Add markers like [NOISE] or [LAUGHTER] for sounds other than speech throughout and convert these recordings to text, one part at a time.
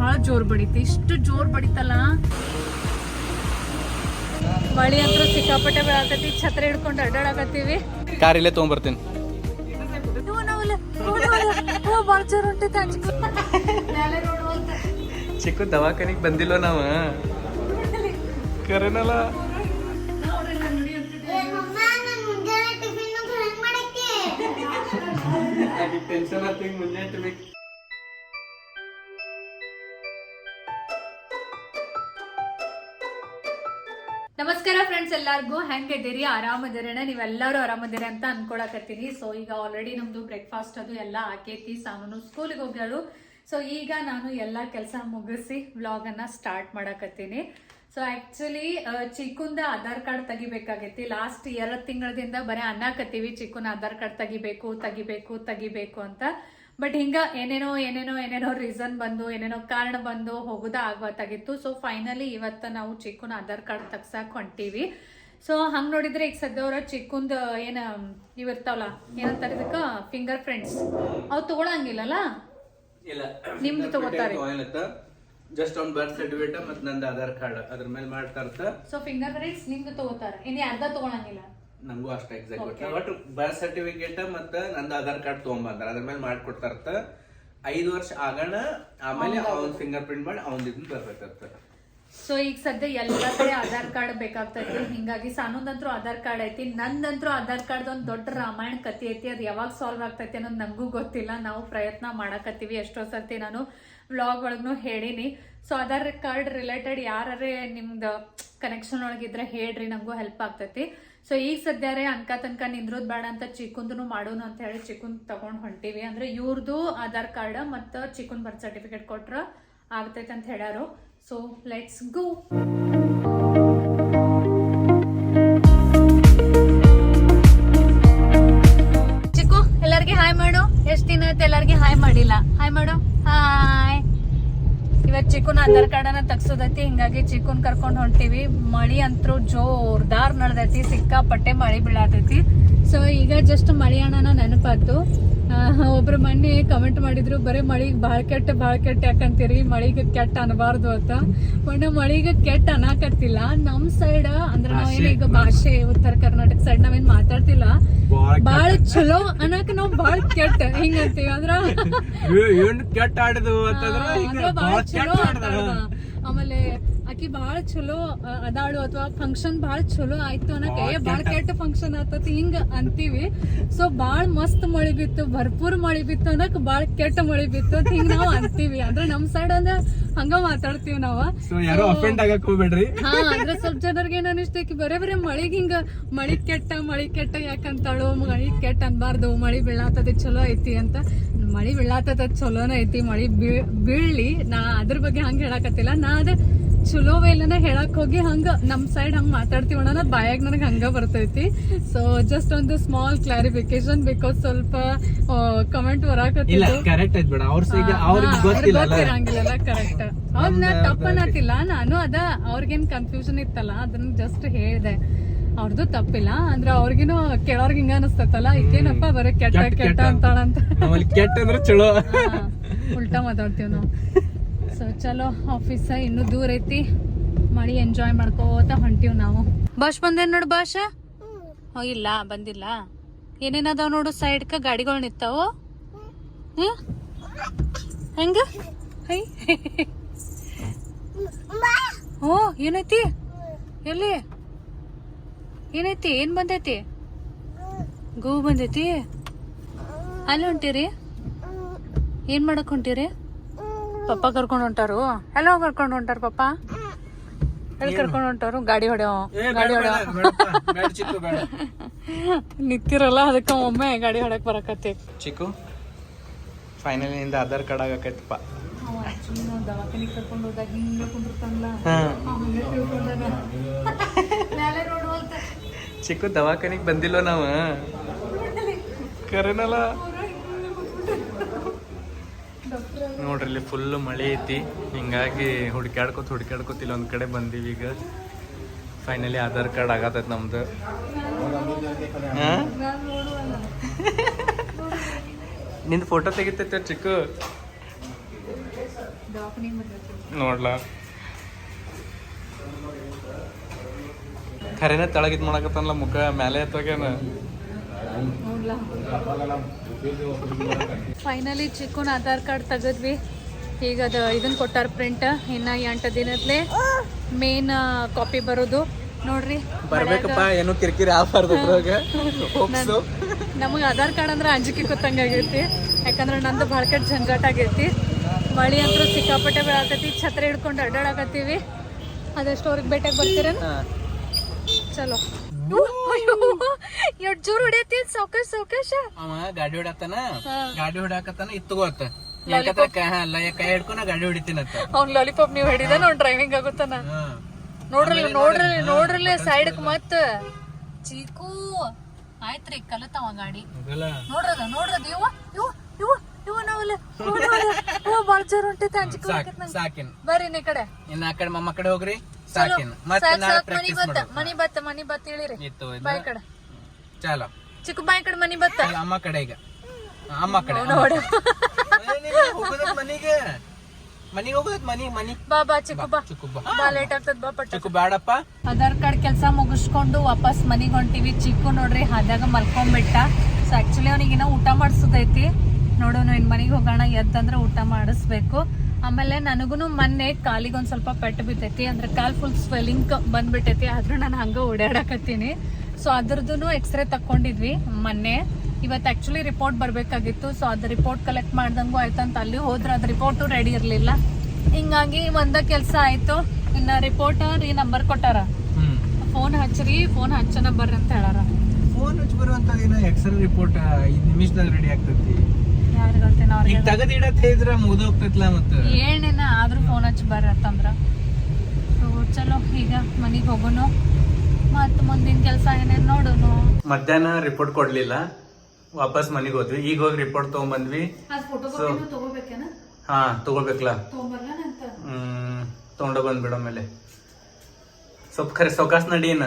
ಬಹಳ ಜೋರ್ ಬಡಿತು ಇಷ್ಟು ಜೋರ್ ಬಡಿತಲ್ಲ ಮಳಿ ಅಂದ್ರೆ ಸಿಕ್ಕಾಪಟ್ಟೆ ಬೆಳಕತ್ತಿ ಛತ್ರ ಹಿಡ್ಕೊಂಡು ಅಡ್ಡಾಡಕತ್ತೀವಿ ಕಾರ್ ಇಲ್ಲೇ ತೊಗೊಂಬರ್ತೀನಿ ಇವು ನಾವಲ್ಲ ಭಾಳ ಜೋರ್ ಹೊಂಟೈತೆ ಅಂಜಿಕೆ ಚಿಕ್ಕ ದವಾಖಾನಿಗೆ ಬಂದಿಲ್ಲ ನಾವು ಕರೆನಲ್ಲ ಟೆನ್ಷನ್ ಆಗ್ತೀವಿ ಮುಂಜಾನೆ ನಮಸ್ಕಾರ ಫ್ರೆಂಡ್ಸ್ ಎಲ್ಲಾರ್ಗೂ. ಹೆಂಗಿದ್ದೀರಿ? ಆರಾಮದಿರೇನ ನೀವೆಲ್ಲರೂ ಆರಾಮದಿರಿ ಅಂತ ಅನ್ಕೊಳಕತ್ತೀನಿ. ಸೊ ಈಗ ಆಲ್ರೆಡಿ ನಮ್ದು ಬ್ರೇಕ್ಫಾಸ್ಟ್ ಅದು ಎಲ್ಲ ಆಕೈತಿ. ಸಾಮಾನು ಸ್ಕೂಲಿಗೆ ಹೋಗ್ಯಾಳು. ಸೊ ಈಗ ನಾನು ಎಲ್ಲ ಕೆಲಸ ಮುಗಿಸಿ ವ್ಲಾಗ್ ಅನ್ನ ಸ್ಟಾರ್ಟ್ ಮಾಡಕತ್ತೀನಿ. ಸೊ ಆಕ್ಚುಲಿ ಚಿಕ್ಕುಂದ ಆಧಾರ್ ಕಾರ್ಡ್ ತೆಗಿಬೇಕಾಗೈತಿ. ಲಾಸ್ಟ್ ಎರಡು ತಿಂಗಳದಿಂದ ಬರೀ ಅನ್ನಕತ್ತೀವಿ. ಚಿಕ್ಕುನ ಆಧಾರ್ ಕಾರ್ಡ್ ತೆಗಿಬೇಕು ತೆಗಿಬೇಕು ತೆಗಿಬೇಕು ಅಂತ. ಬಟ್ ಹಿಂಗ ಏನೇನೋ ಏನೇನೋ ಏನೇನೋ ರೀಸನ್ ಬಂದು ಏನೇನೋ ಕಾರಣ ಬಂದು ಹೋಗುದ ಆಗ್ಬತ್ತಾಗಿತ್ತು ಸೊ ಫೈನಲಿ ಇವತ್ತ ನಾವು ಚಿಕ್ಕನ ಆಧಾರ್ ಕಾರ್ಡ್ ತಗ್ಸಾಕ್ ಹೊಂಟೀವಿ. ಸೊ ಹಂಗ್ ನೋಡಿದ್ರೆ ಈಗ ಸದ್ಯವ್ರ ಚಿಕ್ಕುಂದ ಏನ ಇವಿರ್ತಾವಲ್ಲ ಏನಂತಾರೆ ಇದಕ್ಕ? ಫಿಂಗರ್ ಪ್ರಿಂಟ್ಸ್ ಅವು ತಗೊಳಂಗಿಲ್ಲಲ್ಲ? ನಿಮ್ದು ತಗೋತಾರೆ. ಜಸ್ಟ್ ಒಂದು ಬರ್ತ್ ಸರ್ಟಿಫಿಕೇಟ್ ಮತ್ತೆ ನಂದು ಆಧಾರ್ ಕಾರ್ಡ್ ಅದ್ರ ಮೇಲೆ ಮಾಡ್ತಾ ಸೊ ಫಿಂಗರ್ ಪ್ರಿಂಟ್ಸ್ ನಿಮ್ದು ತಗೋತಾರೆ. ಇನ್ನು ಅರ್ಧ ತಗೊಳಂಗಿಲ್ಲ? ನಂಗೂ ಅಷ್ಟೇ ಎಕ್ಸಾಕ್ಟ್ ಗೊತ್ತಿಲ್ಲ. ಬಟ್ ಬರ್ತ್ ಸರ್ಟಿಫಿಕೇಟ್ ಮತ್ತೆ ನಂದು ಆಧಾರ್ ಕಾರ್ಡ್ ತೊಗೊಂಬಂದ್ರ. ಅದ್ರ ಮೇಲೆ ಮಾಡ್ಕೊಡ್ತಾರ್ತ ಐದು ವರ್ಷ ಆಗೋಣ ಆಮೇಲೆ ಅವ್ನ ಫಿಂಗರ್ ಪ್ರಿಂಟ್ ಮಾಡಿ ಅವ್ನ ಇದನ್ನ ಬರ್ಬೇಕತ್ತ ಸೊ ಈಗ ಸದ್ಯ ಎಲ್ಲ ಕಡೆ ಆಧಾರ್ ಕಾರ್ಡ್ ಬೇಕಾಗ್ತೈತಿ. ಹಿಂಗಾಗಿ ಸಾನೊಂದಂತ್ರು ಆಧಾರ್ ಕಾರ್ಡ್ ಐತಿ. ನಂದಂತರೂ ಆಧಾರ್ ಕಾರ್ಡ್ ಒಂದ್ ದೊಡ್ಡ ರಾಮಾಯಣ ಕಥೆ ಐತಿ. ಅದು ಯಾವಾಗ ಸಾಲ್ವ್ ಆಗ್ತೈತಿ ಅನ್ನೋದು ನಂಗೂ ಗೊತ್ತಿಲ್ಲ. ನಾವು ಪ್ರಯತ್ನ ಮಾಡಕತ್ತೀವಿ ಎಷ್ಟೋ ಸರ್ತಿ ನಾನು ವ್ಲಾಗ್ ಒಳಗೂ ಹೇಳಿನಿ. ಸೊ ಆಧಾರ್ ಕಾರ್ಡ್ ರಿಲೇಟೆಡ್ ಯಾರೇ ನಿಮ್ದು ಕನೆಕ್ಷನ್ ಒಳಗಿದ್ರೆ ಹೇಳ್ರಿ. ನಂಗೂ ಹೆಲ್ಪ್ ಆಗ್ತೈತಿ. ಸೊ ಈಗ ಸದ್ಯಾರೆ ಅನ್ಕ ತನಕ ನಿಂದ್ರೋದ್ ಬೇಡ ಅಂತ ಚಿಕ್ಕುಂದನು ಮಾಡೋನು ಅಂತ ಹೇಳಿ ಚಿಕ್ಕನ್ ತಗೊಂಡು ಹೊಂಟಿವಿ. ಅಂದ್ರೆ ಇವ್ರದ್ದು ಆಧಾರ್ ಕಾರ್ಡ್ ಮತ್ತು ಚಿಕ್ಕನ್ ಬರ್ತ್ ಸರ್ಟಿಫಿಕೇಟ್ ಕೊಟ್ರ ಆಗ್ತೈತೆ ಅಂತ ಹೇಳ್ಯಾರು. ಸೊ ಲೆಟ್ಸ್ ಗೋ ಚಿಕ್ಕು, ಎಲ್ಲರಿಗೆ ಹಾಯ್ ಮಾಡು. ಎಷ್ಟು ದಿನ ಆಯ್ತು ಎಲ್ಲರಿಗೆ? ಹಾಯ್ ಮಾಡಿಲ್ಲ ಹಾಯ್ ಮಾಡು. ಹಾಯ್ ಇವತ್ ಚಿಕ್ಕನ್ ಆಧಾರ್ ಕಾರ್ಡನ್ನ ತಗ್ಸೋದೈತಿ, ಹಿಂಗಾಗಿ ಚಿಕ್ಕನ್ ಕರ್ಕೊಂಡ್ ಹೊಂಟಿವಿ. ಮಳಿ ಅಂತೂ ಜೋರ್ದಾರ್ ನಡ್ದೈತಿ, ಸಿಕ್ಕಾಪಟ್ಟೆ ಮಳಿ ಬೀಳತೈತಿ ಸೊ ಈಗ ಜಸ್ಟ್ ಮಳಿ ಅಣ್ಣನ ನೆನಪಾತು ಒಬ್ರು ಮೊನ್ನೆ ಕಮೆಂಟ್ ಮಾಡಿದ್ರು ಬರೀ ಮಳಿಗೆ ಭಾಳ ಕೆಟ್ಟ ಭಾಳ ಕೆಟ್ಟ ಯಾಕಂತೀರಿ? ಮಳಿಗೆ ಕೆಟ್ಟ ಅನ್ಬಾರ್ದು ಅಂತ. ಮೊನ್ನೆ ಮಳಿಗೆ ಕೆಟ್ಟ ಅನ್ನಾಕತ್ತಿಲ್ಲ ನಮ್ ಸೈಡ್ ಅಂದ್ರೆ ನಾವೇನು ಈಗ ಭಾಷೆ ಉತ್ತರ ಕರ್ನಾಟಕ ಸೈಡ್ ನಾವೇನ್ ಮಾತಾಡ್ತಿಲ್ಲ. ಬಾಳ ಚಲೋ ಅನ್ನಕ್ ನಾವ್ ಬಾಳ ಕೆಟ್ಟ. ಹಿಂಗಂತೀವಿ ಅಂದ್ರ? ಏನ್ ಕೆಟ್ಟ ಆಡಿದ್ವು ಅಂತಂದ್ರ ಅಂದ್ರ ಬಾಳ ಚಲೋ. ಆಮೇಲೆ ಆಕಿ ಬಾಳ ಚಲೋ ಅದಾಳು ಅಥವಾ ಫಂಕ್ಷನ್ ಬಾಳ ಚಲೋ ಆಯ್ತು ಅನ್ನಕ್ಕೆ ಏ ಬಾಳ ಕೆಟ್ಟ. ಫಂಕ್ಷನ್ ಆತತಿ ಹಿಂಗ ಅಂತೀವಿ. ಸೊ ಬಾಳ ಮಸ್ತ್ ಮಳಿ ಬಿತ್ತು ಭರ್ಪೂರ್ ಮಳಿ ಬಿತ್ತು ಅನ್ನಕ್ ಬಾಳ ಕೆಟ್ಟ ಮಳಿ ಬಿತ್ತು ಅಂತ ಹಿಂಗ್ ನಾವ್ ಅಂತೀವಿ. ಅಂದ್ರೆ ನಮ್ ಸೈಡ್ ಅಂದ್ರ ಹಂಗ ಮಾತಾಡ್ತೀವಿ ನಾವ. ಹಾ ಅಂದ್ರೆ ಸ್ವಲ್ಪ ಜನರಿಗೆ ಏನ್ ಅನಿಸ್ತೈತಿ ಬರೇ ಬರೇ ಮಳಿಗ್ ಹಿಂಗ ಮಳಿ ಕೆಟ್ಟ ಮಳಿ ಕೆಟ್ಟ ಯಾಕಂತಾಳು ಮಳಿ ಕೆಟ್ಟ ಅನ್ಬಾರ್ದು ಮಳಿ ಬೀಳಾತದ ಚಲೋ ಐತಿ ಅಂತ. ಮಳಿ ಬೀಳಾತದ ಚಲೋನ ಐತಿ ಮಳಿ ಬೀಳ್- ಬೀಳ್ಲಿ. ನಾ ಅದ್ರ ಬಗ್ಗೆ ಹಂಗ ಹೇಳಕತ್ತಿಲ್ಲ. ನಾ ಅದ ಚಲೋ ವೇಲನ ಹೇಳಕ್ ಹೋಗಿ ಹಂಗ ನಮ್ ಸೈಡ್ ಹಂಗ ಮಾತಾಡ್ತೀವಿ ಅಣ್ಣ ಬಾಯಾಗ ನನಗೆ ಹಂಗ ಬರ್ತೈತಿ. ಸೊ ಜಸ್ಟ್ ಒಂದು ಸ್ಮಾಲ್ ಕ್ಲಾರಿಫಿಕೇಶನ್ ಬಿಕಾಸ್ ಸ್ವಲ್ಪ ಕಮೆಂಟ್ ಇಲ್ಲ ಬರಾಕತ್ತಿದ್ದು ಕರೆಕ್ಟ್ ಐತ್ ಬೇಡ. ಅವ್ರ ಗೊತ್ತಿರಂಗಿಲ್ಲ ಕರೆಕ್ಟ್ ಅವ್ರನ್ನ ತಪ್ಪನ್ನತಿಲ್ಲ ನಾನು ಅದ ಅವ್ರಿಗೇನ್ ಕನ್ಫ್ಯೂಷನ್ ಇತ್ತಲ್ಲ ಅದನ್ನ ಜಸ್ಟ್ ಹೇಳಿದೆ. ಅವ್ರದ್ದು ತಪ್ಪಿಲ್ಲ ಅಂದ್ರೆ ಅವ್ರಿಗಿನೂ ಕೆಳವ್ರಿಗೆ ಹಿಂಗ ಅನಸ್ತತಲ್ಲ ಇದೇನಪ್ಪ ಬರೀ ಕೆಟ್ಟ ಕೆಟ್ಟ. ಅಂತಾಳಂತ. ಕೆಟ್ಟ ಅಂದ್ರೆ ಚಲೋ. ಉಲ್ಟಾ ಮಾತಾಡ್ತೀವಿ ನಾವು. ಸೊ ಚಲೋ ಆಫೀಸ ಇನ್ನೂ ದೂರ ಐತಿ. ಮಳಿ ಎಂಜಾಯ್ ಮಾಡ್ಕೋತ ಹೊಂಟೀವಿ ನಾವು. ಬಸ್ ಬಂದೇನ್ ನೋಡು ಬಸ್ ಇಲ್ಲ, ಬಂದಿಲ್ಲ. ಏನೇನದಾವ ನೋಡು ಸೈಡ್ಕ ಗಾಡಿಗಳು ನಿಂತಾವು. ಹೆಂಗ? ಹೈ. ಓ, ಏನೈತಿ? ಎಲ್ಲಿ? ಏನೈತಿ? ಏನ್ ಬಂದೈತಿ? ಗೋ ಬಂದೈತಿ? ಅಲ್ಲಿ ಹೊಂಟಿರಿ? ಏನ್ ಮಾಡಕ್ ಹೊಂಟಿರಿ? ಪಪ್ಪ ಕರ್ಕೊಂಡು ಹೊಂಟಾರು. ಎಲ್ಲೋ ಕರ್ಕೊಂಡು ಹೊಂಟಾರ ಪಪ್ಪ? ಎಲ್ಲಿ ಕರ್ಕೊಂಡು ಹೊಂಟಾರು? ಗಾಡಿ ಹೊಡೆಯೋ ಗಾಡಿ ಹೊಡೆಯೋ. [LAUGHS] ನಿಂತಿರಲ್ಲ ಅದಕ್ಕ ಒಮ್ಮೆ ಗಾಡಿ ಹೊಡಕ್ ಬರಕತ್ತೆ. ಚಿಕ್ಕು ಫೈನಲ್ನಿಂದ ಆಧಾರ್ ಕಾರ್ಡ್ ಆಗಕೈತಪ್ಪ ದವಾಖಾನಿಗೆ ಕರ್ಕೊಂಡು ಹೋದಾಗ ಹಿಂಗೆ ಕುಂದಿರ್ತಾನಲ್ಲ ಚಿಕ್ಕು ದವಾಖಾನಿಗೆ ಬಂದಿಲ್ಲ ನಾವು? ಕರೆನಲ್ಲ? ನೋಡ್ರಿ ಇಲ್ಲಿ ಫುಲ್ ಮಳೆ ಐತಿ. ಹಿಂಗಾಗಿ ಹುಡ್ಕ್ಯಾಡ್ಕೊತ ಹುಡ್ಕ್ಯಾಡ್ಕೊತ ಇಲ್ಲಿ ಒಂದ್ ಕಡೆ ಬಂದೀವಿ ಈಗ. ಫೈನಲಿ ಆಧಾರ್ ಕಾರ್ಡ್ ಆಗತೈತೆ ನಮ್ದು? ನಿಂದು ಫೋಟೋ ತೆಗಿತೈತೆ ಚಿಕ್ಕು? ನೋಡ್ಲ. ಖರೇನ ತಳಗಿದ್ ಮಾಡಕತ್ತಲ್ಲ ಮುಖ ಮೇಲೆ ಎತ್ತೋಗ್ಯಾನ ನೋಡ್ಲಾ ಫೈನಲಿ ಚಿಕ್ಕನ್ ಆಧಾರ್ ಕಾರ್ಡ್ ತೆಗೆದ್ವಿ. ಈಗ ಅದು ಇದನ್ನ ಕೊಟ್ಟಾರ ಪ್ರಿಂಟ್ ಇನ್ನ ಎಂಟು ದಿನದ್ಲೆ ಮೇನ್ ಕಾಪಿ ಬರೋದು. ನೋಡ್ರಿ ಬರ್ಬೇಕಪ್ಪ ಏನು ಕಿರಿಕಿರಿ ಆಗ್ಬಾರ್ದು ನಮಗೆ ಆಧಾರ್ ಕಾರ್ಡ್ ಅಂದ್ರೆ ಅಂಜಿಕೆ ಗೊತ್ತಂಗಾಗೈತಿ ಯಾಕಂದ್ರೆ ನಂದು ಭಾಳ ಕಟ್ ಜಂಜಾಟ ಆಗೈತಿ. ಮಳಿ ಅಂತೂ ಸಿಕ್ಕಾಪಟ್ಟೆ ಬೆಳತೈತಿ ಛತ್ರಿ ಹಿಡ್ಕೊಂಡು ಅಡ್ಡಾಡಕತ್ತೀವಿ. ಅದಷ್ಟು ಅವ್ರಿಗೆ ಭೇಟಿಯಾಗಿ ಬರ್ತೀರೇನು? ಚಲೋ. ಎಷ್ಟು ಜೋರು ಹೊಡಿಯತಿ? ಸಾವಕಾಶ ಸಾವ್ಕಾಶ. ಅವ ಗಾಡಿ ಹೊಡತಾನ ಗಾಡಿ ಹೊಡಾಕತ್ತಾನ ಇತ್ತಗೋತ ಕೈ ಹಿಡ್ಕೊಂಡ ಗಾಡಿ ಹೊಡಿತೀನತ್ತ ಅವ್ನ್ ಲಾಲಿಪಾಪ್ ನೀವ್ ಹಿಡಿದ ನೋಡ್ ಡ್ರೈವಿಂಗ್ ಆಗುತ್ತಾನ. ನೋಡ್ರಲ್ಲ ನೋಡ್ರಲ್ಲ ನೋಡ್ರಲ್ಲ ಸೈಡ್ಕ್ ಮತ್ತ. ಚೀಕು ಆಯ್ತ್ರಿ ಕಲತಾವ ಗಾಡಿ? ನೋಡ್ರದ ನೋಡ್ರದ ಇವ ಇವ ಇವ ಇವ ನಾವಲ್ಲ. ಬಾಳ ಜೋರ್ ಹೊಂಟೈತೆ ಅಂಜಿಕ ಬರ್ರಿ ನೀ ಕಡೆ. ಇನ್ನ ಆ ಕಡೆ ಮಮ್ಮ ಕಡೆ ಹೋಗ್ರಿ. ಸಾಕಿನ್. ಮತ್ತೆ ನಾಳೆ ಮನಿ ಪ್ರಾಕ್ಟೀಸ್ ಬತ್ತ ಮಾಡೋಣ ಮನಿ ಬತ್ತ ಮನಿ ಬತ್ತ ಹೇಳಿರಿ. ಇತ್ತು ಇದು. ಬಾಯ್ ಕಡೆ. ಚಾಲ. ಚಿಕ್ಕ ಬಾಯ್ ಕಡೆ ಮನಿ ಬತ್ತ. ಈಗ ಅಮ್ಮ ಕಡೆ ಈಗ. ಅಮ್ಮ ಕಡೆ ನೋಡ ಮನಿಗೆ? ಮನಿಗೆ ಹೋಗೋದ್ ಮನಿ ಮನಿ. ಬಾ ಬಾ ಚಿಕ್ಕು ಬಾ ಚಿಕ್ಕು ಬಾ. ಬಾ ಲೇಟ್ ಆಗ್ತದ ಬಾ ಪಟ್ಟ. ಚಿಕ್ಕು ಬೇಡಪ್ಪ ಆಧಾರ್ ಕಾರ್ಡ್ ಕೆಲಸ ಮುಗಿಸ್ಕೊಂಡು ವಾಪಸ್ ಮನಿಗ್ ಹೊಂಟಿವಿ. ಚಿಕ್ಕು ನೋಡ್ರಿ ಹಾದ್ಯಾಗ ಮಲ್ಕೊಂಡ್ಬಿಟ್ಟ ಸೊ ಆಕ್ಚುಲಿ ಅವನಿಗಿನ್ನ ಊಟ ಮಾಡಿಸೋದೈತಿ. ನೋಡೋಣ ಇನ್ ಮನೆಗೆ ಹೋಗೋಣ ಎದ್ದಂದ್ರೆ ಊಟ ಮಾಡಿಸ್ಬೇಕು. ಆಮೇಲೆ ನನಗೂ ಮೊನ್ನೆ ಕಾಲಿಗೆ ಒಂದು ಸ್ವಲ್ಪ ಪೆಟ್ಟು ಬಿತ್ತೈತಿ ಅಂದ್ರೆ ಕಾಲು ಫುಲ್ ಸ್ವೆಲ್ಲಿಂಗ್ ಬಂದ್ಬಿಟ್ಟೈತಿ ಆದ್ರೂ ನಾನು ಹಂಗೆ ಓಡಾಡಕತ್ತೀನಿ. ಸೊ ಅದ್ರದ್ದು ಎಕ್ಸ್ರೇ ತಕ್ಕೊಂಡಿದ್ವಿ ಮೊನ್ನೆ. ಇವತ್ತು ಆ್ಯಕ್ಚುಲಿ ರಿಪೋರ್ಟ್ ಬರಬೇಕಾಗಿತ್ತು ಸೊ ಅದು ರಿಪೋರ್ಟ್ ಕಲೆಕ್ಟ್ ಮಾಡ್ದಂಗೂ ಅಂತ ಅಲ್ಲಿ ಹೋದ್ರೆ ಅದು ರಿಪೋರ್ಟು ರೆಡಿ ಇರಲಿಲ್ಲ. ಹಿಂಗಾಗಿ ಒಂದ ಕೆಲಸ ಆಯಿತು ಇನ್ನು ರಿಪೋರ್ಟರ್ ಈ ನಂಬರ್ ಕೊಟ್ಟಾರ. ಫೋನ್ ಹಚ್ಚ್ರಿ ಫೋನ್ ಹಚ್ಚನ ಬರ್ರಿ ಅಂತ ಹೇಳಾರ. ಫೋನ್ ಹಚ್ಚಿ ಬರುವಂತ ಏನ ಎಕ್ಸ್ರೇ ರಿಪೋರ್ಟ್ ಐದು ನಿಮಿಷದಲ್ಲಿ ರೆಡಿ ಆಗ್ತೈತಿ? ಈಗ ಅವ್ರಿಗೆ ತಗದ್ ಇಡತ್ ಹೇಳಿದ್ರ ಮುಗ್ದೋಗ್ತೈತ್ಲ ಮತ್ತ? ಏನೇನ ಆದ್ರೂ ಫೋನ್ ಹಚ್ಚಿ ಬರ್ರಿ ಅಂತಂದ್ರ. ಸೊ ಚಲೋ ಈಗ ಮನೆಗೆ ಹೋಗೋನು. ಮತ್ ಮುಂದಿನ ಕೆಲಸ ಏನೇನು ನೋಡೋನು? ಮಧ್ಯಾಹ್ನ ರಿಪೋರ್ಟ್ ಕೊಡ್ಲಿಲ್ಲ. ವಾಪಸ್ ಮನೆಗೆ ಹೋದ್ವಿ. ಈಗ ಹೋಗಿ ರಿಪೋರ್ಟ್ ತಗೊಂಬಂದ್ವಿ. ಅದ್ ಫೋಟೋ So- ತಗೋಬೇಕೇನ? ಹಾ ತಗೋಬೇಕಲ್ಲ ತಗೊಂಬರ್ಲಂತ ಹ್ಮ್ ತಗೊಂಡ ಬಂದ್ಬಿಡ ಆಮೇಲೆ. ಸ್ವಲ್ಪ ಖರೆ ಸೊಕಾಸ್ ನಡೀನ.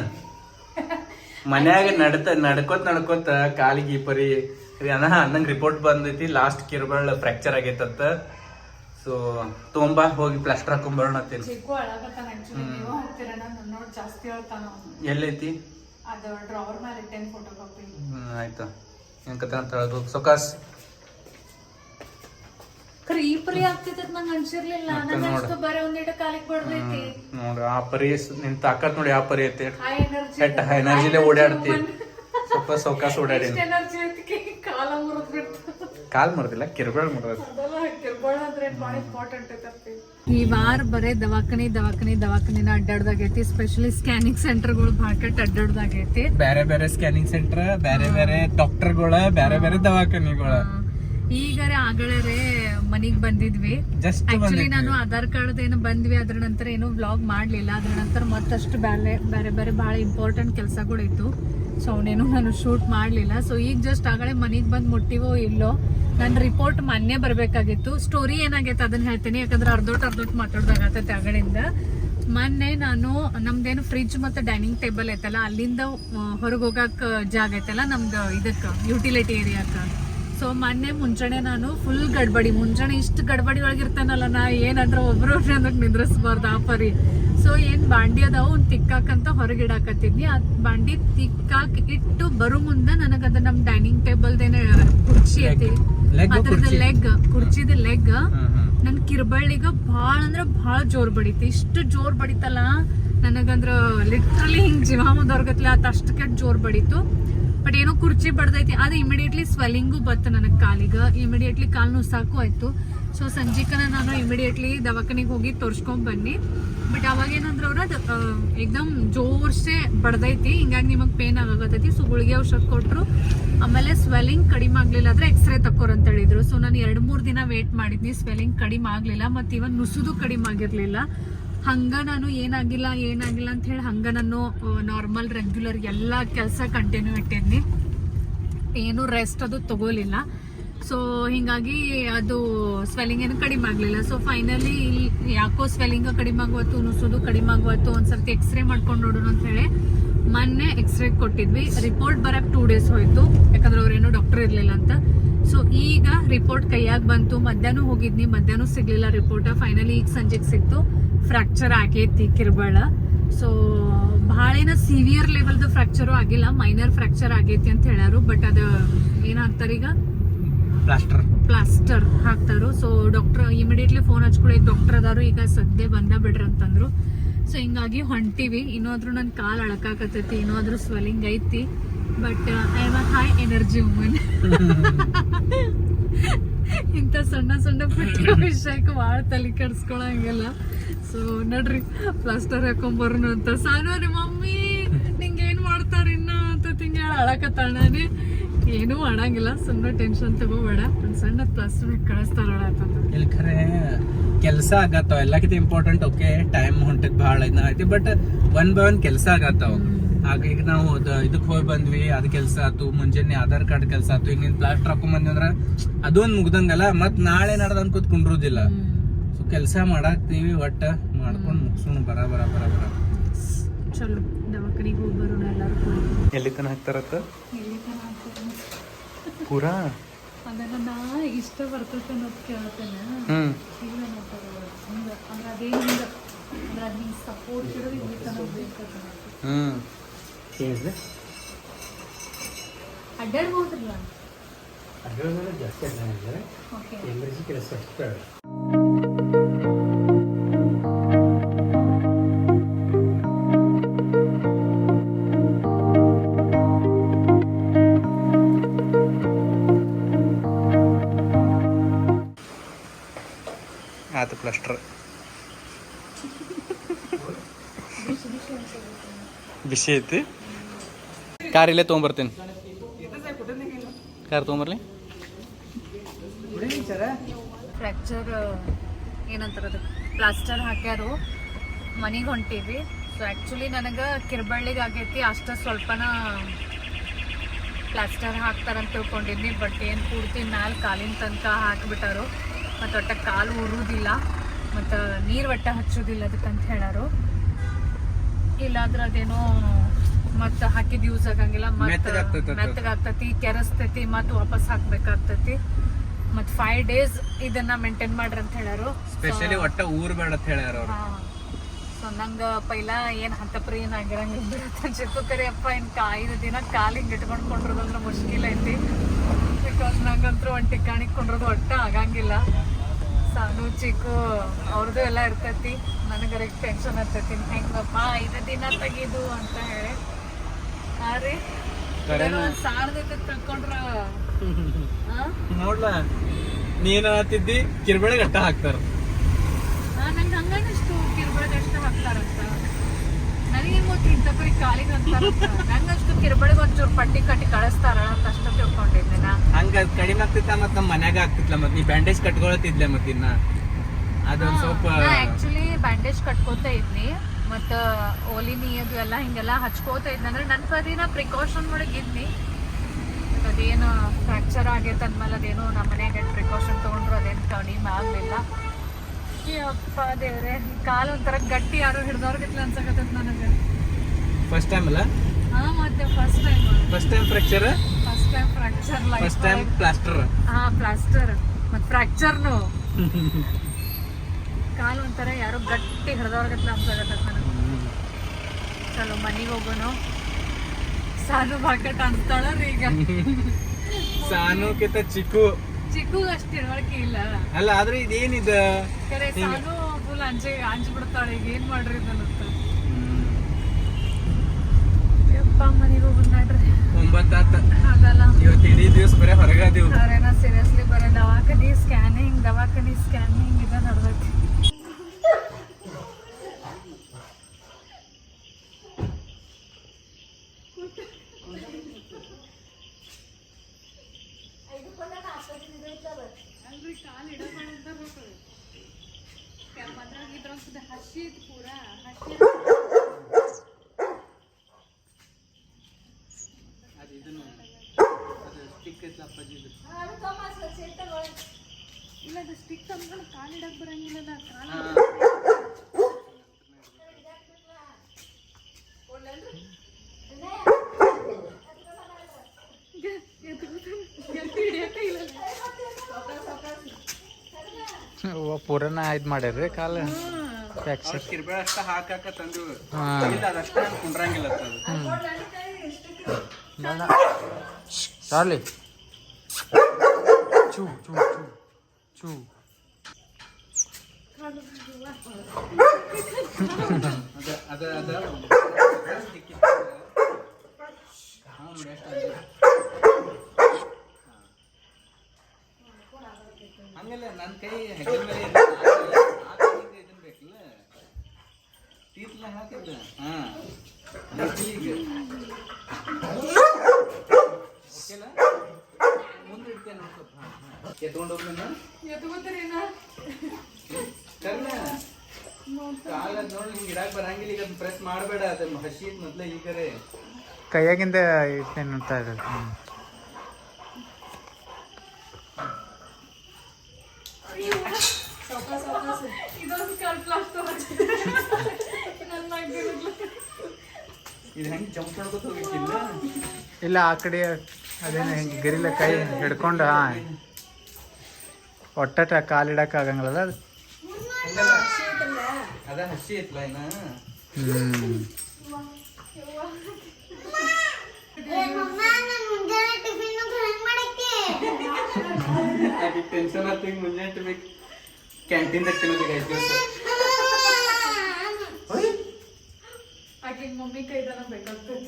[LAUGHS] ಮನ್ಯಾಗ ನಡ್ತ ನಡ್ಕೋತ ನಡ್ಕೋತ ಕಾಲಿಗೆ ಪರಿ ಅನ ನಂಗೆ ರಿಪೋರ್ಟ್ ಬಂದೈತಿ ಲಾಸ್ಟ್ ಕಿರ್ಬಳ್ ಫ್ರ್ಯಾಕ್ಚರ್ ಆಗೈತತ್ತ ಸೊ ತೊಂಬ ಹೋಗಿ ಪ್ಲಾಸ್ಟರ್ ಹಾಕೊಂಬರೋಣ ಎಲ್ಲೈತಿ? ಆಯ್ತು. ಹೆಂಗತ್ತ ಅಂತ ಹೇಳೋದು ಸೊಕಾಸ್ ಕ್ರೀಪರಿ ಆಗ್ತಿತ್ತು ನಂಗೆ ಅನ್ಸಿರ್ಲಿಲ್ಲ. ಮತ್ತೆ ನಂಗೆ ನೋಡು. ಅನ್ಸ್ತು ಬರೀ ಒಂದಿಟ್ಟು ಕಾಲಿಗೆ ಬಡ್ದೈತಿ. ನೋಡ್ರಿ ಆ ಪರಿ ನಿನ್ ತಾಕತ್ ನೋಡಿ ಆ ಪರಿ ಐತಿ. ಎನರ್ಜಿ ಎನರ್ಜಿಲೇ ಓಡಾಡ್ತಿ ಸ್ವಲ್ಪ ಸೌಕಾಸ ಓಡಾಡಿ ಎನರ್ಜಿ ಕಾಲ ಮುರಿದ್ ಬಿಡ್ತು ಕಾಲ್ ಮುರಿದಿಲ್ಲ ಕಿರ್ಬಾಳ್ ಮರ್ದ ಕಿರ್ಬೋಳ ಅಂದ್ರೆ ಇಂಪಾರ್ಟೆಂಟ್ ಈ ವಾರ ಬರೇ ದವಾಖಾನಿ ದವಾಖಾನಿ ದವಾಖಾನೆ ಅಡ್ಡಾಡ್ದಾಗೈತಿ. ಸ್ಪೆಷಲಿ ಸ್ಕ್ಯಾನಿಂಗ್ ಸೆಂಟರ್ಗಳು ಭಾಳ ಕೆಟ್ಟ ಅಡ್ಡಾಡ್ದಾಗೈತಿ. ಬೇರೆ ಬೇರೆ ಸ್ಕ್ಯಾನಿಂಗ್ ಸೆಂಟರ್ ಬೇರೆ ಬೇರೆ ಡಾಕ್ಟರ್ಗಳ ಬೇರೆ ಬೇರೆ ದವಾಖಾನಿಗಳ. ಈಗರೆ ಆಗಳರೆ ಮನೆಗೆ ಬಂದಿದ್ವಿ. ಜಸ್ಟ್ ಆಕ್ಚುಲಿ ನಾನು ಆಧಾರ್ ಕಾರ್ಡ್ ಏನು ಬಂದ್ವಿ ಅದ್ರ ನಂತರ ಏನು ವ್ಲಾಗ್ ಮಾಡ್ಲಿಲ್ಲ. ಅದ್ರ ನಂತರ ಮತ್ತಷ್ಟು ಬೇರೆ ಬೇರೆ ಬೇರೆ ಬಹಳ ಇಂಪಾರ್ಟೆಂಟ್ ಕೆಲಸಗಳು ಇತ್ತು ಅವನೇನು ನಾನು ಶೂಟ್ ಮಾಡಲಿಲ್ಲ. ಸೊ ಈಗ ಜಸ್ಟ್ ಆಗಲೇ ಮನೆಗೆ ಬಂದು ಮುಟ್ಟಿವೋ ಇಲ್ಲೋ ನನ್ನ ರಿಪೋರ್ಟ್ ಮೊನ್ನೆ ಬರಬೇಕಾಗಿತ್ತು. ಸ್ಟೋರಿ ಏನಾಗೈತೆ ಅದನ್ನ ಹೇಳ್ತೀನಿ. ಯಾಕಂದ್ರೆ ಅರ್ಧೋಟ್ ಅರ್ಧೋಟ್ ಮಾತಾಡ್ದಾಗತ್ತೈತೆ ಆಗಳಿಂದ ಮೊನ್ನೆ ನಾನು, ನಮ್ದೇನು ಫ್ರಿಜ್ ಮತ್ತೆ ಡೈನಿಂಗ್ ಟೇಬಲ್ ಐತಲ್ಲ, ಅಲ್ಲಿಂದ ಹೊರಗೆ ಹೋಗಕ್ಕೆ ಜಾಗ ಐತಲ್ಲ ನಮ್ದು ಇದಕ್ಕೆ ಯುಟಿಲಿಟಿ ಏರಿಯಾಕ ಸೊ ಮೊನ್ನೆ ಮುಂಜಾನೆ ನಾನು ಫುಲ್ ಗಡ್ಬಡಿ ಮುಂಜಾನೆ ಇಷ್ಟು ಗಡ್ಬಡಿ ಒಳಗಿರ್ತಾನಲ್ಲ ನಾ ಏನಂದ್ರೆ ಒಬ್ರು ನನಗೆ ನಿಂದ್ರಿಸ್ಬಾರ್ದು ಆ ಪರಿ. ಸೊ ಏನ್ ಬಾಂಡಿ ಅದಾವ ಒಂದ್ ತಿಕ್ಕಾಕಂತ ಹೊರಗಿಡಾಕತ್ತಿದ್ನಿ ಆ ಬಾಂಡಿ ತಿಕ್ಕಾಕ್ ಇಟ್ಟು ಬರು ಮುಂದೆ ನನಗ ಅದು ನಮ್ ಡೈನಿಂಗ್ ಟೇಬಲ್ದೇನ ಕುರ್ಚಿ ಐತಿ. ಅದ್ರದ ಅದ್ರದ್ದು. ಲೆಗ್ ಕುರ್ಚಿದ ಲೆಗ್ ನನ್ ಕಿರ್ಬಳ್ಳಿಗ ಭಾಳ ಅಂದ್ರ ಭಾಳ ಜೋರ್ ಬಡಿತಿ. ಇಷ್ಟು ಜೋರ್ ಬಡಿತಲ್ಲ ನನಗಂದ್ರ ಲಿಟ್ರಲಿ ಹಿಂಗ್ ಜೀವ ಮುಂದವ್ರಗತ್ಲೆ ಆತ ಅಷ್ಟು ಕೆಟ್ಟ ಜೋರ್ ಬಡಿತು. ಬಟ್ ಏನೋ ಕುರ್ಚಿ ಬಡ್ದೈತಿ. ಅದು ಇಮಿಡಿಯೇಟ್ಲಿ ಸ್ವೆಲ್ಲಿಂಗು ಬತ್ತು ನನಗೆ ಕಾಲಿಗೆ. ಇಮಿಡಿಯೇಟ್ಲಿ ಕಾಲು ನುಸಾಕು ಆಯ್ತು. ಸೊ ಸಂಜೀಕನ ನಾನು ಇಮಿಡಿಯೇಟ್ಲಿ ದವಾಖಾನಿಗೆ ಹೋಗಿ ತೋರ್ಸ್ಕೊಂಡ್ ಬನ್ನಿ ಬಟ್ ಅವಾಗ ಏನಂದ್ರ ಅವ್ರ ಅದು ಏಕ್ದಮ್ ಜೋರ್ಸೆ ಬಡ್ದೈತಿ. ಹಿಂಗಾಗಿ ನಿಮಗೆ ಪೇನ್ ಆಗಾಕತ್ತೈತಿ. ಸೊ ಗುಳಿಗೆ ಔಷಧ ಕೊಟ್ಟರು ಆಮೇಲೆ ಸ್ವೆಲ್ಲಿಂಗ್ ಕಡಿಮೆ ಆಗಲಿಲ್ಲ ಅಂದ್ರೆ ಎಕ್ಸ್ರೇ ತಕ್ಕೋರ್ ಅಂತ ಹೇಳಿದ್ರು. ಸೊ ನಾನು ಎರಡು ಮೂರು ದಿನ ವೇಟ್ ಮಾಡಿದ್ನಿ. ಸ್ವೆಲ್ಲಿಂಗ್ ಕಡಿಮೆ ಆಗಲಿಲ್ಲ. ಮತ್ತು ಇವನ್ ನುಸುದು ಕಡಿಮೆ ಆಗಿರ್ಲಿಲ್ಲ. ಹಂಗ ನಾನು ಏನಾಗಿಲ್ಲ ಏನಾಗಿಲ್ಲ ಅಂತ ಹೇಳಿ ಹಂಗ ನಾನು ನಾರ್ಮಲ್ ರೆಗ್ಯುಲರ್ ಎಲ್ಲ ಕೆಲಸ ಕಂಟಿನ್ಯೂ ಇಟ್ಟಿದ್ನಿ ಏನು ರೆಸ್ಟ್ ಅದು ತಗೋಲಿಲ್ಲ. ಸೊ ಹಿಂಗಾಗಿ ಅದು ಸ್ವೆಲ್ಲಿಂಗ್ ಏನು ಕಡಿಮೆ ಆಗಲಿಲ್ಲ. ಸೊ ಫೈನಲಿ ಯಾಕೋ ಸ್ವೆಲ್ಲಿಂಗ್ ಕಡಿಮೆ ಆಗುವತ್ತು ನುಸೋದು ಕಡಿಮೆ ಆಗುವತ್ತು ಒಂದ್ಸರ್ತಿ ಎಕ್ಸ್ರೇ ಮಾಡ್ಕೊಂಡು ನೋಡೋಣ ಅಂತ ಹೇಳಿ ಮೊನ್ನೆ ಎಕ್ಸ್ರೇ ಕೊಟ್ಟಿದ್ವಿ. ರಿಪೋರ್ಟ್ ಬರಕ್ಕೆ ಟೂ ಡೇಸ್ ಹೋಯ್ತು. ಯಾಕಂದ್ರೆ ಅವ್ರೇನು ಡಾಕ್ಟರ್ ಇರಲಿಲ್ಲ ಅಂತ. ಸೊ ಈಗ ರಿಪೋರ್ಟ್ ಕೈಯಾಗ್ ಬಂತು. ಮಧ್ಯಾಹ್ನ ಹೋಗಿದ್ನಿ. ಮಧ್ಯಾಹ್ನ ಸಿಗ್ಲಿಲ್ಲ ರಿಪೋರ್ಟ್ ಫೈನಲಿ ಈಗ ಸಂಜೆಗೆ ಸಿಕ್ತು. ಫ್ರಾಕ್ಚರ್ ಆಗೈತಿ ಕಿರ್ಬಳ. ಸೊ ಏನ ಸಿವಿಯರ್ ಲೆವೆಲ್ದು ಫ್ರಾಕ್ಚರು ಆಗಿಲ್ಲ. ಮೈನರ್ ಫ್ರಾಕ್ಚರ್ ಆಗೈತಿ ಅಂತ ಹೇಳ್ಯಾರು. ಬಟ್ ಅದು ಏನಾಗ್ತಾರೆ ಹಾಕ್ತಾರ ಈಗ? ಪ್ಲಾಸ್ಟರ್ ಪ್ಲಾಸ್ಟರ್ ಹಾಕ್ತಾರು. ಸೊ ಡಾಕ್ಟರ್ ಇಮಿಡಿಯೇಟ್ಲಿ ಫೋನ್ ಹಚ್ಕೊಳ್ಳಿ ಡಾಕ್ಟರ್ ಅದಾರು. ಈಗ ಸದ್ಯ ಬಂದ ಬಿಡ್ರಿ ಅಂತಂದ್ರು. ಸೊ ಹಿಂಗಾಗಿ ಹೊಂಟಿವಿ. ಇನ್ನೋದ್ರು ನನ್ನ ಕಾಲು ಅಳಕಾಕತ್ತೈತಿ. ಇನ್ನೋದ್ರು ಸ್ವೆಲ್ಲಿಂಗ್ ಐತಿ. But I am high energy woman ಇಂಥ ಸಣ್ಣ ಸಣ್ಣ ಪುಟ್ಟ ವಿಷಯಕ್ಕೆ ಭಾಳ ತಲೆ ಕೆಡ್ಸ್ಕೊಳಂಗಿಲ್ಲ ಸೊ ನಡ್ರಿ ಪ್ಲಾಸ್ಟರ್ ಹಾಕೊಂಬರ್ನು ಅಂತ. ಸಾನು ನಿಮ್ಮ ಮಮ್ಮಿ ನಿಂಗೆ ಏನು ಮಾಡ್ತಾರೆ ಇನ್ನ ಅಂತ ತಿಂಗ ಅಳಕತ್ತಾಣಿ ಏನೂ ಮಾಡಂಗಿಲ್ಲ ಸುಮ್ಮನೆ ಟೆನ್ಷನ್ ತಗೋಬೇಡ. ಒಂದ್ ಸಣ್ಣ ಪ್ಲಾಸ್ಟರ್ ಕಳಿಸ್ತಾರ ಇಲ್ಲಿ ಖರೆ ಕೆಲಸ ಆಗತ್ತಾವ. ಎಲ್ಲಕ್ಕಿಂತ ಇಂಪಾರ್ಟೆಂಟ್ ಓಕೆ ಟೈಮ್ ಹೊಂಟದ್ ಭಾಳ ಐತಿ ಬಟ್ ಒನ್ ಬೈ ಒನ್ ಕೆಲಸ ಆಗತ್ತಾವ. ಆಗ ಈಗ ನಾವು ಇದಕ್ಕೆ ಹೋಗಿ ಬಂದ್ವಿ ಅದ್ ಕೆಲಸ ಆತು ಮುಂಜಾನೆ ಆಧಾರ್ ಕಾರ್ಡ್ ಕೆಲಸ ಆತು ಈಗ ನೀನ್ ಪ್ಲಾಸ್ಟರ್ ಹಾಕೊಂಡ್ ಬಂದ್ವಿ ಅಂದ್ರ ಅದೊಂದ್ ಮುಗ್ದಂಗಲ್ಲ ಮತ್ ನಾಳೆ ನಡ್ದ ಅನ್ಕೋತ್ ಕುಂಡ್ರುದಿಲ್ಲ. ಸೊ ಕೆಲಸ ಮಾಡಾಕ್ತೀವಿ ಒಟ್ಟ ಮಾಡ್ಕೊಂಡ್ ಮುಗ್ಸೋಣ ಬರ ಬರ ಬರ ಬರ. ಚಲೋ ದವಾಖಾನಿಗೆ ಹೋಗಿ ಬರೋಣ ಎಲ್ಲರೂ ಕೂಡಿ. ಎಲ್ಲಿ ತನ ಹಾಕ್ತಾರತ್ತ? ಎಲ್ಲಿ ಪೂರಾ? ಅದನ್ನ ನಾ ಇಷ್ಟ ಬರ್ತೈತೆ ಅನ್ನೋದು ಕೇಳ್ತೇನೆ. ಇಲ್ಲ ಅಂದ್ರೆ ಅಂದ್ರೆ ಸಪೋರ್ಟ್ ಇಲ್ಲಿ ತನಕ ಹ್ಮ್. ಏನಿದೆ ಅಡ್ಡಾಡ್ಬೋದ್ರಲ್ಲ ಜಾಸ್ತಿ ಓಕೆ. ಎಮರ್ಜಿ ಕೆಲಸ ಅಷ್ಟೇ ಆತು ಪ್ಲಾಸ್ಟರ್ ಬಿಸಿ ಐತಿ? ಕಾರ್ ಇಲ್ಲೇ ತೊಗೊಂಬರ್ತೀನಿ. ಕಾರ್ ತೊಗೊಂಬರ್ಲಿ. ಫ್ರ್ಯಾಕ್ಚರ್ ಏನಂತಾರ ಪ್ಲಾಸ್ಟರ್ ಹಾಕ್ಯಾರು. ಮನೆಗೆ ಹೊಂಟೀವಿ. ಸೊ ಆ್ಯಕ್ಚುಲಿ ನನಗೆ ಕಿರ್ಬಳ್ಳಿಗೆ ಆಗೈತಿ. ಅಷ್ಟ ಸ್ವಲ್ಪನ ಪ್ಲಾಸ್ಟರ್ ಹಾಕ್ತಾರಂತ ತಿಳ್ಕೊಂಡಿದ್ನಿ. ಬಟ್ ಏನು ಪೂರ್ತಿ ಮ್ಯಾಲೆ ಕಾಲಿನ ತನಕ ಹಾಕಿಬಿಟ್ಟಾರು. ಮತ್ತು ಒಟ್ಟ ಕಾಲು ಉರುವುದಿಲ್ಲ ಮತ್ತು ನೀರು ಒಟ್ಟ ಹಚ್ಚೋದಿಲ್ಲ ಅದಕ್ಕಂತ ಹೇಳಾರು. ಇಲ್ಲಾಂದ್ರೆ ಅದೇನೋ ಮತ್ತೆ ಹಾಕಿದ ಯೂಸ್ ಆಗಂಗಿಲ್ಲ ಮತ್ತ ಮೆತ್ತಗಾಗ್ತೈತಿ ಕೆರಸ್ತೈತಿ ಮತ್ತೆ ವಾಪಸ್ ಹಾಕ್ಬೇಕಾಗ್ತತಿ. ಮತ್ ಫೈವ್ ಡೇಸ್ ಇದನ್ನ ಮೇಂಟೈನ್ ಮಾಡ್ರಿ ಅಂತ ಹೇಳ್ಯಾರು. ಸ್ಪೆಷಲಿ ಒಟ್ಟ ಊರ್ ಬೇಡ ಅಂತ ಹೇಳ್ಯಾರ ಅವ್ರು. ಸೊ ನಂಗ ಪೈಲ ಏನ್ ಹಂತಪ್ರಿ ಏನ್ ಆಗಿರಂಗಿಲ್ಲ ಚಿಕ್ಕ ಅಪ್ಪ ಇನ್ ಕಾ ಐದು ದಿನ ಕಾಲಿಗೆ ಇಟ್ಕೊಂಡ್ ಕೊಂಡ್ರದಂದ್ರ ಮುಷ್ಕಿಲ್ ಐತಿ. ಬಿಕಾಸ್ ನಂಗಂತ್ರ ಒಂದ್ ಟಿಕಾಣಿ ಕೊಂಡ್ರದು ಒಟ್ಟ ಆಗಂಗಿಲ್ಲ. ಸಾನು ಚಿಕ್ಕು ಅವ್ರದ್ದು ಎಲ್ಲ ಇರ್ತೈತಿ. ನನಗರೆ ಟೆನ್ಷನ್ ಇರ್ತೈತಿ ಹೆಂಗಪ್ಪ ಐದು ದಿನ ತೆಗೀದು ಅಂತ ಹೇಳಿ. ನೋಡ್ಲ? ನೀನ್ ಹತ್ತಿದ್ದಿ ಕಿರ್ಬಳೆ ಗಟ್ಟ ಹಾಕ್ತಾರ. ಆ, ನಂಗೆ ಹಂಗನಿಸ್ತು ಕಿರ್ಬಳಗೆ ಅಷ್ಟು ಹಾಕ್ತಾರಂತ. ನನಗೇನ್ ಗೊತ್ತು ಇಂಥ ಬರೀ ಕಾಲಿಗೆ ಅಂತಾರಂತ ನಂಗಷ್ಟು ಕಿರ್ಬಳಿಗೆ ಒಂಚೂರು ಪಟ್ಟಿ ಕಟ್ಟಿ ಕಳಿಸ್ತಾರ ಅಂತ ಅಷ್ಟು ತಿಳ್ಕೊಂಡಿದ್ದೆ ನಾ ಹಂಗ ಅದ್ ಕಡಿಮೆ ಆಗ್ತಿತ್ತ ಮತ್ ನಮ್ ಮನ್ಯಾಗ ಆಗ್ತಿತ್ಲ ಮತ್ ನೀ ಬ್ಯಾಂಡೇಜ್ ಕಟ್ಕೊಳತಿದ್ಲೆ ಮತ್ತಿನ್ನ ಅದೊಂದ್ ಸ್ವಲ್ಪ ಆಕ್ಚುಲಿ ಬ್ಯಾಂಡೇಜ್ ಕಟ್ಕೋತಾ ಇದ್ನಿ. ಮತ್ತ ಓಲಿ ನೀಯದು ಎಲ್ಲ ಹಿಂಗೆಲ್ಲ ಹಚ್ಕೋತಾ ಇದ್ನ. ಅಂದ್ರೆ ನನ್ನ ಪದಿನ ಪ್ರಿಕಾಷನ್ ಒಳಗೆ ಇದ್ನಿ. ಅದೇನು ಫ್ರಾಕ್ಚರ್ ಆಗೈತೆ ಅಂದ್ಮೇಲೆ ಅದೇನು ನಮ್ಮ ಮನೆಯಾಗ ಪ್ರಿಕಾಷನ್ ತಗೊಂಡ್ರು ಅದೇನು ಕಡಿಮೆ ಆಗಲಿಲ್ಲ. ಅಪ್ಪ ದೇವ್ರೆ ಕಾಲು ಒಂಥರ ಗಟ್ಟಿ ಯಾರು ಹಿಡ್ದವ್ರಿಗಿತ್ಲ ಅನ್ಸಕತ್ತೈತೆ ನನಗೆ. ಫಸ್ಟ್ ಟೈಮ್ ಅಲ್ಲ? ಹಾ ಮತ್ತೆ first time first time fracture first time fracture first time life plaster ಹಾ ಪ್ಲಾಸ್ಟರ್ ಮತ್ತೆ ಫ್ರ್ಯಾಕ್ಚರ್ನು ಕಾಲು ಒಂಥರ ಯಾರೋ ಗಟ್ಟಿ ಹಿಡ್ದವ್ರಿಗಿತ್ಲ ಅನ್ಸಕತ್ತೈತೆ ನನಗೆ. ಚಲೋ ಮನೆಗೆ ಹೋಗೋಣ ಸಾನು ಬಾಕಟ್ ರೀ ಈಗ. ಸಾನುಕಿತ ಚಿಕ್ಕು. ಚಿಕ್ಕು ಅಷ್ಟು ತಿಳುವಳಿಕೆ ಇಲ್ಲ ಅಲ್ಲ? ಆದ್ರೆ ಇದೇನಿದ? ಕರೆ ಸಾನು ಫುಲ್ ಅಂಜೆ ಅಂಜಿ ಬಿಡ್ತಾಳೆ ಈಗ ಏನ್ ಮಾಡ್ರಿ ಇದನ್ನಂತ ಯಪ್ಪ ಮನೆಗೆ ಹೋಗೋಣ ನೋಡ್ರಿ. ಒಂಬತ್ತಾತ. ಆಗಲ್ಲ ಇವತ್ತು ಇಡೀ ದಿವಸ ಬರೀ ಹೊರಗಾದೀವಿ. ಸರೇನ ಸೀರಿಯಸ್ಲಿ ಬರೋ ದವಾಖಾನಿ ಸ್ಕ್ಯಾನಿಂಗ್ ದವಾಖಾನಿ ಸ್ಕ್ಯಾನಿಂಗ್ ಇದ ನಡ್ದೈತಿ. ಹಸಿದ್ ಪೂರ ಅದು ಇದನ್ನು ಅದು ಸ್ಟಿಕ್ ಐತಲ್ಲ ಇಲ್ಲ ಅದು ಸ್ಟಿಕ್ ಅಂದ್ಕೊಂಡು ಕಾಲಿಡಕ್ಕೆ ಬರಂಗಿಲ್ಲ ಕಾಲ ಪೂರನ ಇದು ಮಾಡ್ಯಾರ್ರಿ ಕಾಲ. ಫ್ಯಾಕ್ಚರ್ ಕಿರ್ಬೇಳ ಅಷ್ಟ ಹಾಕಾಕ ತಂದು ಹಾ. ಇಲ್ಲ ಅದಷ್ಟ ಕುಂಡ್ರಂಗಿಲ್ಲ ಅದು ಚಾರ್ಲಿ. ಚೂ ಚೂ ಚೂ ಚೂ. ಅದ ಅದ ಅದ ಹಾ, ನೋಡಿ ಅಷ್ಟ ಅದ. ಹಂಗಲ್ಲ ನನ್ನ ಕೈ ಹೆಗಲ ಮೇಲೆ ಇದೆ. ಆ ಕೈಗೆ ಇದನ್ ಬೇಕಲ್ಲ ತೀತ್ಲ ಹಾಕಿದ್ದ ಹಾ ಹೆಗಲಿಗೆ. ಓಕೆನಾ? ಮುಂದೆ ಇಡ್ತೇನೆ ಒಂದ್ ಸ್ವಲ್ಪ. ಹಾ, ಹಾ. ಎತ್ಕೊಂಡ್ ಹೋಗ್ಲೇನಾ? ಕರ್ನ. ಕಾಲ ನೋಡಿ ಹಿಂಗ್ ಇಡಾಕ್ ಬರಂಗಿಲ್ಲ ಈಗ ಪ್ರೆಸ್ ಮೊದ್ಲ ಈಗರೆ ಕೈಯಾಗಿಂದ. ಇದು ಹೆಂಗ್ ಜಂಪ್ ಮಾಡ್ಕೊತ ಹೋಗಿಕ್ಕಿಲ್ಲ ಇಲ್ಲ ಆ ಕಡೆ ಅದೇನು ಹಿಂಗೆ ಗರಿಲ ಕೈ ಹಿಡ್ಕೊಂಡು ಹಾ. ಒಟ್ಟಟ ಕಾಲಿಡಕ್ ಆಗಂಗಿಲ್ಲ ಅದು? ಅದ ಹಸಿ ಐತ್ಲ ಟೆನ್ಷನ್ ಆತ ಈಗ ಮುಂಜಾನೆ ಬೇಕು ಕ್ಯಾಂಟೀನ್ ತಿನ್ನೋದಿಗೆ ಐದು ದಿವಸ ಆಕೆ ಮಮ್ಮಿ ಕೈದನ ಬೇಕಾಗ್ತದೆ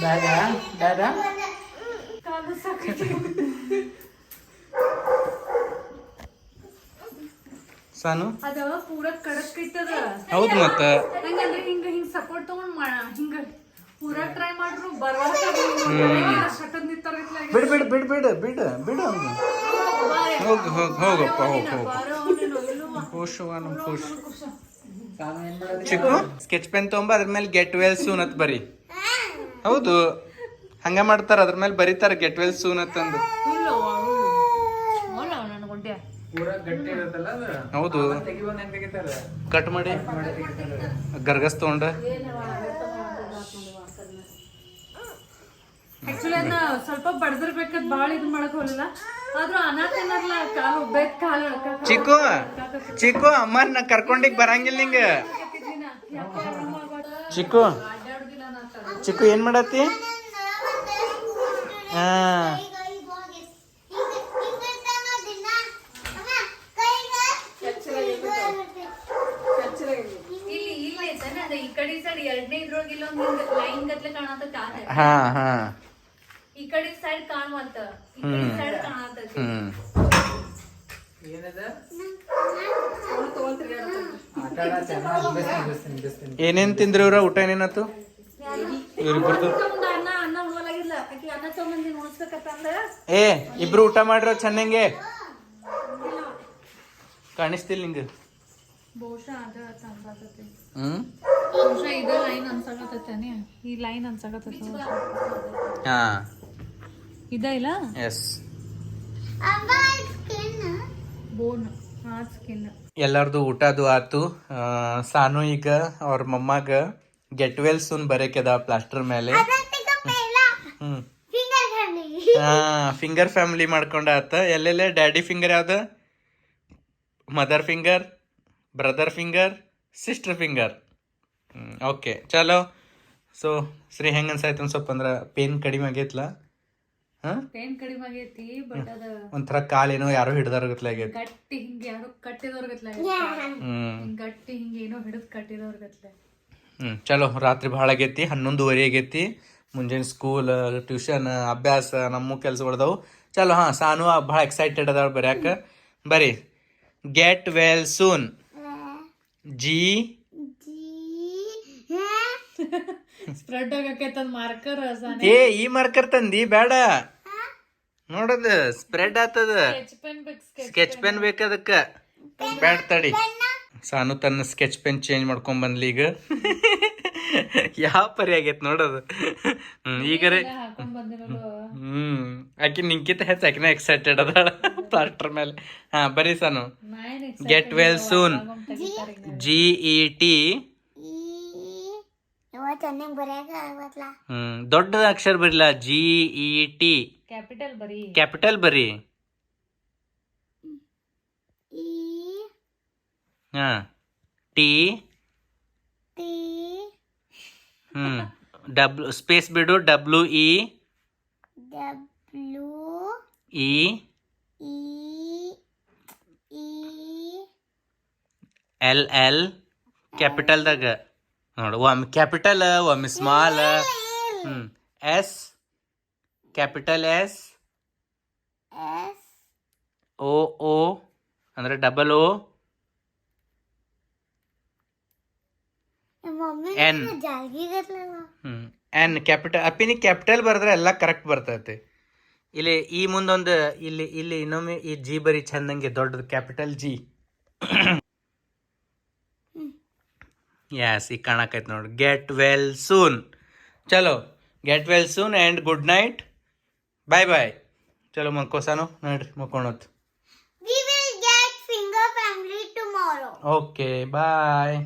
ದಾದಾ ದಾದಾ ಕಾಲು ಸಾಕೈತಿ ಸಾನು ಅದ ಪೂರ ಕಡಕ್ ಇಟ್ಟದ ಹೌದು ಮತ್ತ ಹಂಗಂದ್ರೆ ಹಿಂಗ ಹಿಂಗ ಸಪೋರ್ಟ್ ಹಿಂಗ ಪೂರ ಟ್ರೈ ಮಾಡ್ರು ಬಿಡ್ ಬಿಡ್ ಬಿಡ್ ಬಿಡ್ ಬಿಡ್ ಬಿಡ್ ಹೋಗ್ ಹೋಗ್ ಹೋಗಪ್ಪ ಹೋಗ ಹೋಗ್ ಖುಷ್ ಅವ್ವ ಖುಷ್ ಚಿಕ್ಕು ಸ್ಕೆಚ್ ಪೆನ್ ತಗೊಂಬ ಅದ್ರ ಮೇಲೆ ಗೆಟ್ ವೆಲ್ ಸೂನ್ ಅಂತ ಬರಿ. ಹೌದು. ಹಂಗ ಮಾಡ್ತಾರ ಅದ್ರ ಮೇಲೆ ಬರೀತಾರ ಗೆಟ್ ವೆಲ್ ಸೂನ್ ಅಂತಂದು. ಹೌದು. ಕಟ್ ಮಾಡಿ. ಗರ್ಗಸ್ ತಗೊಂಡ. ಅದನ್ನ ಸ್ವಲ್ಪ ಬಡದಿರ್ಬೇಕದ್ ಬಾಳ ಇದು ಮಾಡಕ್ ಹೋಗಲಿಲ್ಲ. ಆದ್ರೂ ಅನಾಥ ಏನಾರಲ್ಲ ಕಾಲು ಚಿಕ್ಕು ಚಿಕ್ಕು ಅಮ್ಮನ ಕರ್ಕೊಂಡಿಗ್ ಬರಂಗಿಲ್ಲ ನಿಂಗ. ಚಿಕ್ಕು ಚಿಕ್ಕು ಏನ್ ಮಾಡತ್ತಿ? ಹಾ. ಹಾ ಹಾ. ಈ ಕಡೆ ಸೈಡ್ ಕಾಣುವಂತ ಈ ಕಡೆ ಸೈಡ್ ಕಾಣತೈತಿ ಹ್ಮ್. ಏನದ? ಏನೇನ್ ತಿಂದ್ರಿ ಇವ್ರ? ಊಟ ಏನೇನಾತು ಇವ್ರಿಬ್ರು ಮುಂದ ಅನ್ನ ಅನ್ನ ಉಣಲಾಗಿಲ್ಲ ಆಕಿ ಅನ್ನ ತಗೊಂಬಂದಿ ಏ ಇಬ್ರು ಊಟ ಮಾಡ್ರ ಚೆನ್ನಾಗೆ? ಕಾಣಿಸ್ತಿಲ್ಲ ನಿಂಗೆ? ಬಹುಶಃ ಅದ ಅನ್ಸಾಕತ್ತೈತಿ. ಹ್ಮ್. ಬಹುಶಃ ಇದ ಲೈನ್ ಅನ್ಸಾಕತ್ತೈತಾನೆ. ಈ ಲೈನ್ ಅನ್ಸಾಕತ್ತೈತಿ. ಹಾ. ಇದ ಇಲ್ಲ? ಎಸ್ ಬೋನ್ ಆ ಸ್ಕಿನ್ ಎಲ್ಲಾರ್ದು ಊಟದು ಆತು. ಆ, ಸಾನು ಈಗ ಅವ್ರ ಮಮ್ಮಾಗ ಗೆಟ್ ವೆಲ್ ಸೂನ್ ಬರೇಕದ ಪ್ಲಾಸ್ಟರ್ ಮೇಲೆ ಹ್ಮ್. ಹಾ ಫಿಂಗರ್ ಫ್ಯಾಮಿಲಿ ಮಾಡ್ಕೊಂಡ ಆತ. ಎಲ್ಲೆಲ್ಲೇ ಡ್ಯಾಡಿ ಫಿಂಗರ್ ಯಾವ್ದ? Mother finger brother finger sister finger okay ಚಲೋ. ಸೊ ಶ್ರೀ ಹೆಂಗೆ ಅನ್ಸಾಯ್ತು ಒಂದ್ ಸ್ವಲ್ಪ ಅಂದ್ರೆ ಪೇನ್ ಕಡಿಮೆ ಆಗೈತ್ಲ? ಪೇನ್ ಕಡಿಮೆ ಆಗೈತಿ ಬಟ್ ಅದ ಒಂಥರ ಕಾಲೇನೋ ಯಾರೋ ಹಿಡ್ದಾರಗತ್ಲೆ ಆಗೈತಿ. ಗಟ್ಟಿ ಹಿಂಗ ಯಾರು ಕಟ್ಟಿದವ್ರಗತ್ಲೆ ಹ್ಮ್. ಹಿಂಗ್ ಗಟ್ಟಿ ಹಿಂಗ ಏನೋ ಹಿಡಿದ್ ಕಟ್ಟಿದವ್ರಗತ್ಲೆ ಹ್ಮ್ ಚಲೋ ರಾತ್ರಿ ಭಾಳ ಆಗೈತಿ ಹನ್ನೊಂದುವರೆ ಆಗೈತಿ. ಮುಂಜಾನೆ ಸ್ಕೂಲ್ ಟ್ಯೂಷನ್ ಅಭ್ಯಾಸ ನಮ್ಮ ಕೆಲ್ಸಗಳದಾವು. ಚಲೋ ಹಾಂ ಸಾನು ಭಾಳ ಎಕ್ಸೈಟೆಡ್ ಅದಾಳ ಬರ್ಯಾಕ. ಬರೀ get well soon G spread ಆಗಕ್ಕೆ ಮಾರ್ಕರ್ ಏ ಈ ಮಾರ್ಕರ್ ತಂದಿ ಬೇಡ. ನೋಡದ ಸ್ಪ್ರೆಡ್ ಆತದ. ಸ್ಕೆಚ್ ಪೆನ್ ಬೇಕು ಸ್ಕೆಚ್ ಪೆನ್ ಬೇಕದಕ್ಕ ಬ್ಯಾಡ ತಡಿ. ಸಾನು ತನ್ನ ಸ್ಕೆಚ್ ಪೆನ್ ಚೇಂಜ್ ಮಾಡ್ಕೊಂಡ್ ಬಂದ್ಲಿ ಈಗ. ಯಾವ ಪರಿ ಆಗೈತ್ ನೋಡೋದು. ಹ್ಮ್ ಈಗರೆ ಹ್ಮ್ ಆಕಿ ನಿಂಕಿತ ಹೆಚ್ಚು ಆಕಿನ ಎಕ್ಸೈಟೆಡ್ ಅದ. ಪ್ಲಾಸ್ಟರ್ ಮೇಲೆ. ಹಾ ಬರಿ Sanu. Get well soon G E T hmm ದೊಡ್ಡ ಅಕ್ಷರ ಬರಿಲ್ಲ ಜಿ ಇ ಟಿ ಕ್ಯಾಪಿಟಲ್ ಬರಿ. ಕ್ಯಾಪಿಟಲ್ ಬರಿ. ಹಾ. T T hmm. W space ಬಿಡು. W E W E E E L L ಕ್ಯಾಪಿಟಲ್ದಾಗ ನೋಡು ಒಮ್ಮೆ ಕ್ಯಾಪಿಟಲ್ ಒಮ್ಮೆ ಸ್ಮಾಲ್ ಹ್ಞೂ S capital S? O O O ಅಂದ್ರೆ double O? N N capital Ashwini capital ಬರೆದ್ರೆ ಎಲ್ಲ ಕರೆಕ್ಟ್ ಬರ್ತೈತಿ. ಇಲ್ಲಿ ಈ ಮುಂದೊಂದು ಇಲ್ಲಿ ಇಲ್ಲಿ ಇನ್ನೊಮ್ಮೆ ಈ ಜಿ ಬರಿ ಚಂದಂಗೆ ದೊಡ್ಡದು ಕ್ಯಾಪಿಟಲ್ ಜಿ ಯಾಸ್ ಈಗ ಕಾಣಕೈತೆ ನೋಡಿ. ಗೆಟ್ ವೆಲ್ ಸೂನ್ ಚಲೋ. Get well soon and good night bye bye ಚಲೋ ಮಕ್ಕೋಸಾನು ನೋಡ್ರಿ ಮಕ್ಕೊಳತ್ We will get finger family tomorrow. Okay bye